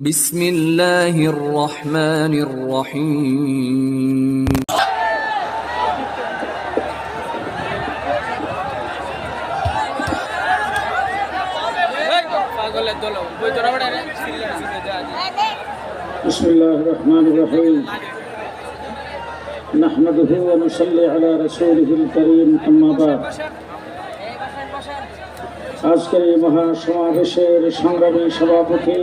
بسم الله الرحمن الرحيم পাগলের দল বই তোরা বড় সিরিয়াল সিরিয়াল যা بسم الله الرحمن الرحيم نحمده ونصلي على رسوله الكريم أما بعد আজকের এই মহাসমাবেশের সংগ্রামী সভাপতি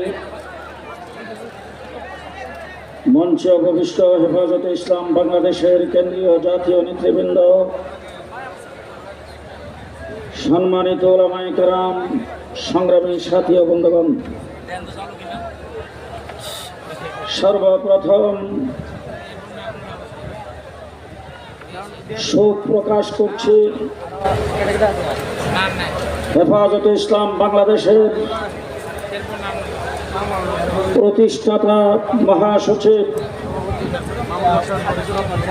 মঞ্চে অবশিষ্ট হেফাজতে ইসলাম বাংলাদেশের কেন্দ্রীয় জাতীয় নেতৃবৃন্দ, সম্মানিত ওলামাই কেরাম, সংগ্রামী সাথী ও বন্ধুগণ, সর্বপ্রথম শোক প্রকাশ করছি হেফাজতে ইসলাম বাংলাদেশের প্রতিষ্ঠাতা মহাসচিব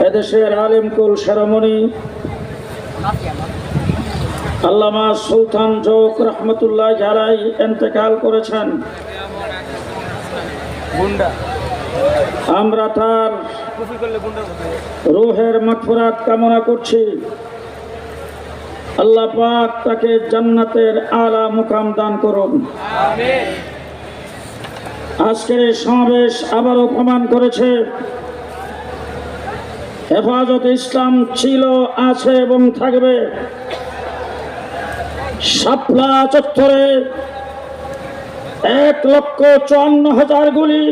এদেশের আলিমকুল সেরামণি আল্লামা সুলতান জোক রহমতুল্লাহ যারাই এন্তেকাল করেছেন। আমরা তার রুহের মাগফিরাত কামনা করছি। আল্লাহ পাক তাকে জান্নাতের আলা মুকাম দান করুন। আমিন। আজকের এই সমাবেশ আবারও প্রমাণ করেছে, হেফাজত ইসলাম ছিল, আছে এবং থাকবে। শাপলা চত্বরে এক লক্ষ চুয়ান্ন হাজার গুলি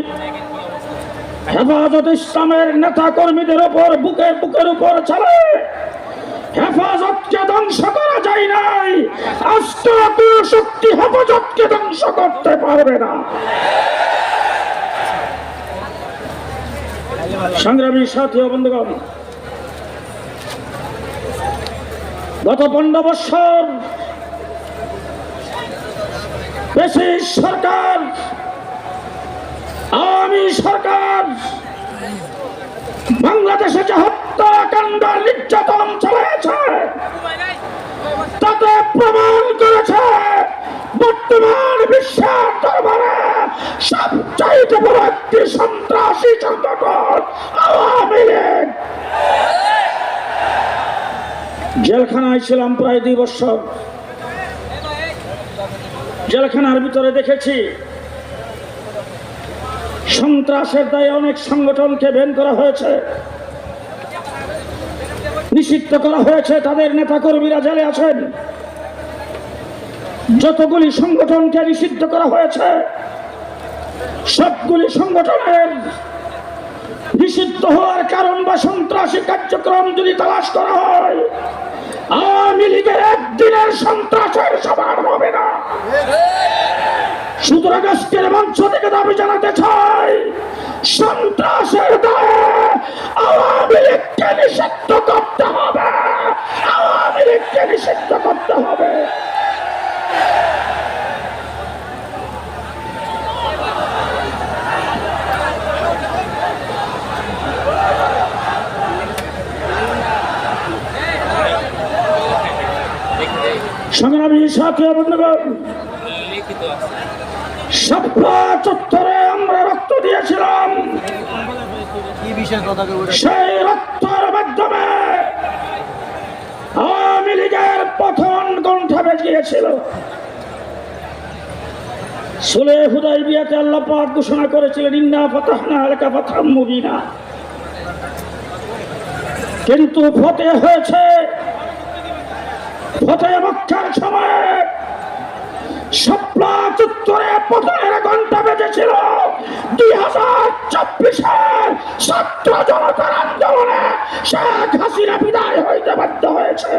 হেফাজত ইসলামের নেতা কর্মীদের ওপর বুকের বুকের উপর চালায় হেফাজতকে ধ্বংস করা যায় নাই। আস্ত শক্তি হেফাজতকে ধ্বংস করতে পারবে না। সংগ্রামী সাথী বন্ধুগণ, গত পনেরো বৎসর বেশি সরকার, আওয়ামী সরকার, বাংলাদেশে যে হত্যাকাণ্ড নির্যাতন চালিয়েছে তাতে প্রমাণ করেছে বর্তমান বিশ্বের দরবারে সবচাইতে বড় একটি সন্ত্রাসী সংগঠন আওয়ামী লীগ। জেলখানায় ছিলাম প্রায় দুই বছর। জেলখানার ভিতরে দেখেছি, সন্ত্রাসের দায়ে অনেক সংগঠনকে বেন করা হয়েছে, নিষিদ্ধ করা হয়েছে, তাদের নেতাকর্মীরা জেলে আছেন। যতগুলি সংগঠনকে নিষিদ্ধ করা হয়েছে সবগুলি সংগঠনের নিষিদ্ধ হওয়ার কারণ বা সন্ত্রাসী কার্যক্রম যদি তালাশ করা হয়, আওয়ামী লীগের একদিনের সন্ত্রাসের সবার হবে না। সুতরাং আজকের মঞ্চ থেকে দাবি জানাতে চাই, সন্ত্রাসের দায়ে আওয়ামী লীগকে নিষিদ্ধ করতে হবে আওয়ামী লীগকে নিষিদ্ধ করতে হবে সংগ্রামী সাথী বন্ধুগণ লিখিত চত্বরে আমরা রক্ত দিয়েছিলাম। সেই রক্তের মাধ্যমে আওয়ামী লীগের পথন কণ্ঠা বেজিয়েছিল সুলে হুদাই বিয়াতে আল্লাহ পাক ঘোষণা করেছিলেন, ইন্না ফাতাহনা আলাকা ফাতহাম মুবিনা। কিন্তু ফতে হয়েছে ঘণ্টা বাধ্য হয়েছে।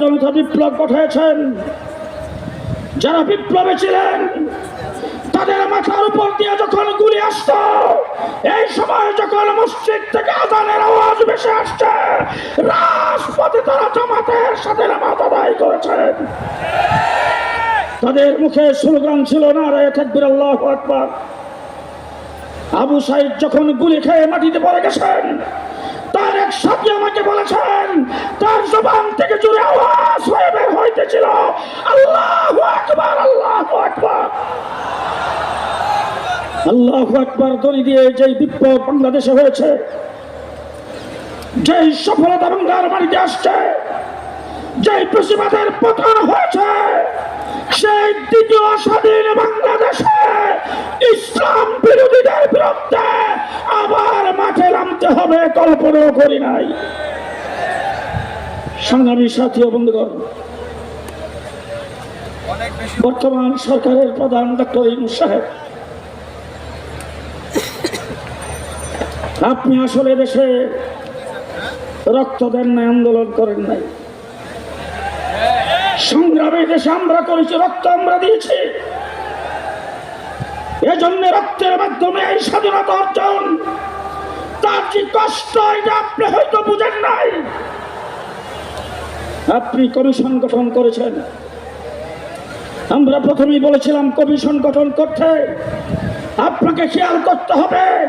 জনতা বিপ্লব ঘটিয়েছেন। যারা বিপ্লবে ছিলেন, তাদের মাথার উপর দিয়ে যখন গুলি আসতো, এই সময় যখন মসজিদ থেকে আজানের আওয়াজ ভেসে আসছে তারা জামাতের সাথে নামাজ আদায় করেছেন তাদের মুখে স্লোগান ছিল না রে থাকবির আল্লাহ আকবার। আবু সাইদ যখন গুলি খেয়ে মাটিতে পড়ে গেছেন, তার এক সাথী আমাকে বলেছেন, তার জবান থেকে জুড়ে আওয়াজ হয়ে বের হইতেছিল। আল্লাহ আকবার আল্লাহ আকবার। আল্লাহ একবার দড়ি দিয়ে যে বিপ্লব বাংলাদেশে হয়েছে যেই সফলতা বাংলার বাড়িতে আসছে, যেই প্রতিবাদের পতন হয়েছে, সেই দ্বিতীয় স্বাধীন বাংলাদেশে ইসলাম বিরোধীদের বিরুদ্ধে আবার মাঠে নামতে হবে, কল্পনাও করি নাই। সংগ্রামী সাথী বন্ধুগণ, বর্তমান সরকারের প্রধান ডক্টর ইনুস সাহেব, আপনি আসলে দেশে রক্ত দেন নাই, আন্দোলন করেন নাই। সংগ্রামে দেশে আমরা করেছি, রক্ত আমরা দিয়েছি। এজন্য রক্তের মাধ্যমে এই স্বাধীনতা অর্জন। তার যে কষ্ট, এটা আপনি হয়তো বুঝেন নাই। আপনি কমিশন গঠন করেছেন। আমরা প্রথমেই বলেছিলাম কমিশন গঠন করতে। আপনাকে খেয়াল করতে হবে।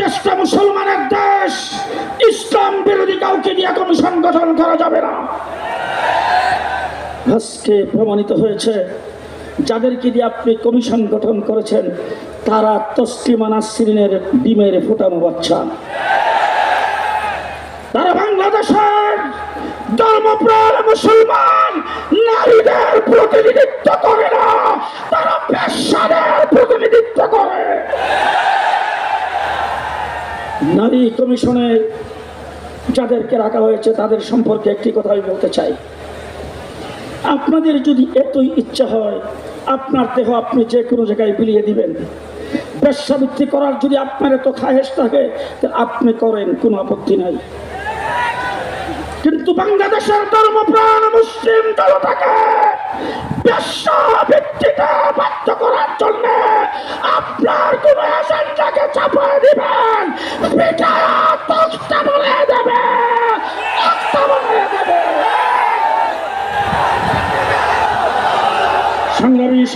দেশটা মুসলমানের দেশ, ইসলাম বিরোধী কাউকে দিয়ে কমিশন গঠন করা যাবে না। আজকে প্রমাণিত হয়েছে, যাদেরকে দিয়ে আপনি কমিশন গঠন করেছেন, তারা তসলিমা নাসরিনের ডিমের ফুটানো বাচ্চা। তারা বাংলাদেশের ধর্মপ্রাণ মুসলমান, নারীদের প্রতিনিধিত্ব করে না, তারা পেশাদের প্রতিনিধিত্ব করে। নারী কমিশনে যাদেরকে রাখা হয়েছে, তাদের সম্পর্কে একটি কথা আমি বলতে চাই। আপনাদের যদি এতই ইচ্ছা হয়, আপনার দেহ আপনি যে কোনো জায়গায় বিলিয়ে দিবেন। বেশ্যাবৃত্তি করার যদি আপনার এত খাহেস থাকে আপনি করেন, কোনো আপত্তি নাই। কিন্তু বাংলাদেশের ধর্মপ্রাণ মুসলিম জনতাকে বেশ্যাবৃত্তিতে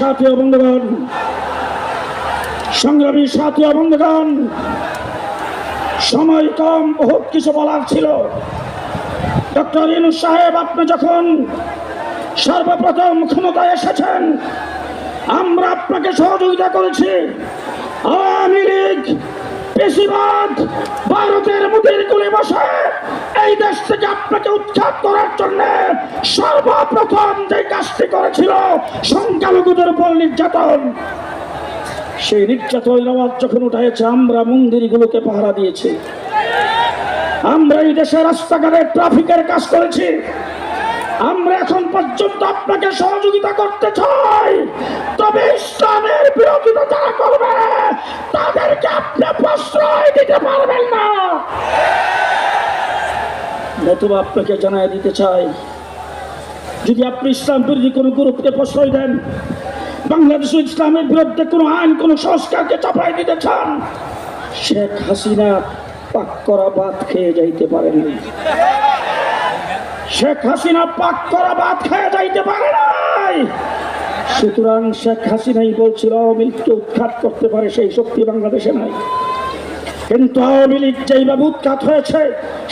সাথী বন্ধুগণ, সংগ্রামী সাথী বন্ধুগণ, সময় কম, বহুত কিছু বলার ছিল। ডক্টর ইনুস সাহেব, আপনি যখন সর্বপ্রথম ক্ষমতায় এসেছেন, আমরা আপনাকে সহযোগিতা করেছি। আওয়ামী লীগ বেশিরভাগ ভারতের মুদির গুলি বসে এই দেশ থেকে আপনাকে উৎখাত করার জন্য সর্বপ্রথম যে কাজটি করেছিল সংখ্যালঘুদের উপর নির্যাতন, সেই নির্যাতনের আওয়াজ যখন উঠাইছে, আমরা মন্দিরগুলোকে পাহারা দিয়েছি। আমরা এই দেশে রাস্তাঘাটে ট্রাফিকের কাজ করেছি। আমরা এখন পর্যন্ত আপনাকে সহযোগিতা করতে চাই। তবে ইসলামের বিরোধিতা যারা করবে। তাদেরকে আপনি প্রশ্রয় দিতে পারবেন না। নতুবা আপনাকে জানাই দিতে চাই যদি আপনি ইসলাম বিরোধী কোনো গ্রুপকে প্রশ্রয় দেন, বাংলাদেশ ইসলামের বিরুদ্ধে কোনো আইন, কোনো সংস্কারকে চাপাই দিতে চান, শেখ হাসিনা পাক করা ভাত খেয়ে যাইতে পারে নাই শেখ হাসিনা পাক করা ভাত খেয়ে যাইতে পারে নাই। সুতরাং শেখ হাসিনাই বলছিল লীগকে উৎখাত করতে পারে সেই শক্তি বাংলাদেশে নাই। কিন্তু আওয়ামী লীগ যেইভাবে উৎখাত হয়েছে,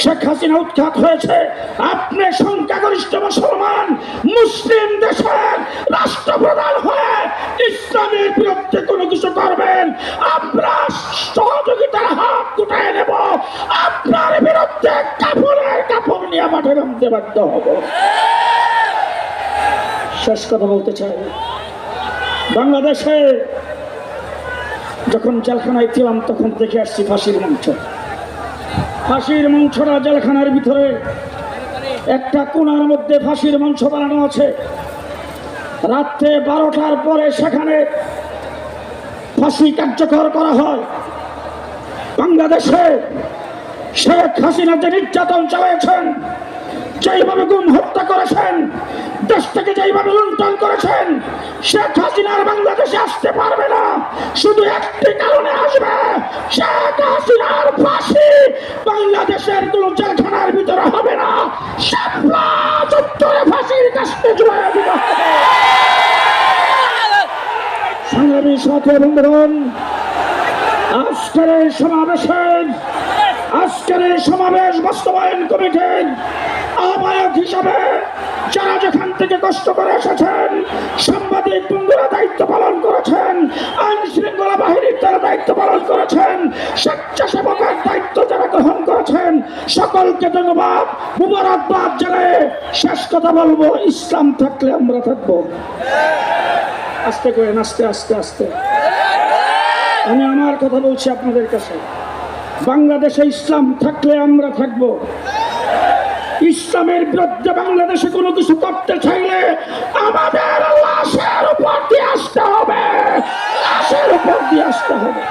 শেখ হাসিনা উৎখাত হয়েছে, আপনি সংখ্যাগরিষ্ঠ মুসলমান, মুসলিম দেশের রাষ্ট্রপ্রধান হয়ে ইসলামের বিরুদ্ধে কোনো কিছু করবেন, আমরা সহযোগিতার হাত গুটায় নেব, আপনার বিরুদ্ধে কাপড়ের কাপড় নিয়ে মাঠে নামতে বাধ্য হব। শেষ কথা বলতে চাই। বাংলাদেশে যখন জেলখানায় ছিলাম, তখন দেখে আসছি ফাঁসির মঞ্চ। ফাঁসির মঞ্চটা জেলখানার ভিতরে একটা কোণার মধ্যে ফাঁসির মঞ্চ বানানো আছে। রাত্রে বারোটার পরে সেখানে ফাঁসি কার্যকর করা হয়। বাংলাদেশে শেখ হাসিনা যে নির্যাতন চালিয়েছেন যেইভাবে গুম হত্যা করেছেন দেশ থেকে যেইভাবে লুণ্ঠন করেছেন, শেখ হাসিনার বাংলাদেশে আসতে পারবে না। শুধু একটি কারণে আসবে, শেখ হাসিনার ফাঁসি। বাংলাদেশের কোন জেলখানার ভিতরে হবে না। শাপলা চত্বরে ফাঁসির কাছে জুড়ে দিতে হবে। সমাবেশের আজকের এই সমাবেশ বাস্তবায়ন কমিটির আহ্বায়ক হিসাবে যারা যেখান থেকে কষ্ট করে এসেছেন, সাংবাদিক বন্ধুরা দায়িত্ব পালন করেছেন, আইন শৃঙ্খলা বাহিনীর তারা দায়িত্ব পালন করেছেন, স্বেচ্ছাসেবকের দায়িত্ব যারা গ্রহণ করেছেন, সকলকে ধন্যবাদ। মুবারকবাদ জানায় শেষ কথা বলব, ইসলাম থাকলে আমরা থাকব। আস্তে করেন আস্তে আস্তে আস্তে। আমি আমার কথা বলছি আপনাদের কাছে। বাংলাদেশে ইসলাম থাকলে আমরা থাকব। ইসলামের বিরুদ্ধে বাংলাদেশে কোনো কিছু করতে চাইলে আমাদের লাশের উপর দিয়ে আসতে হবে। লাশের উপর দিয়ে আসতে হবে।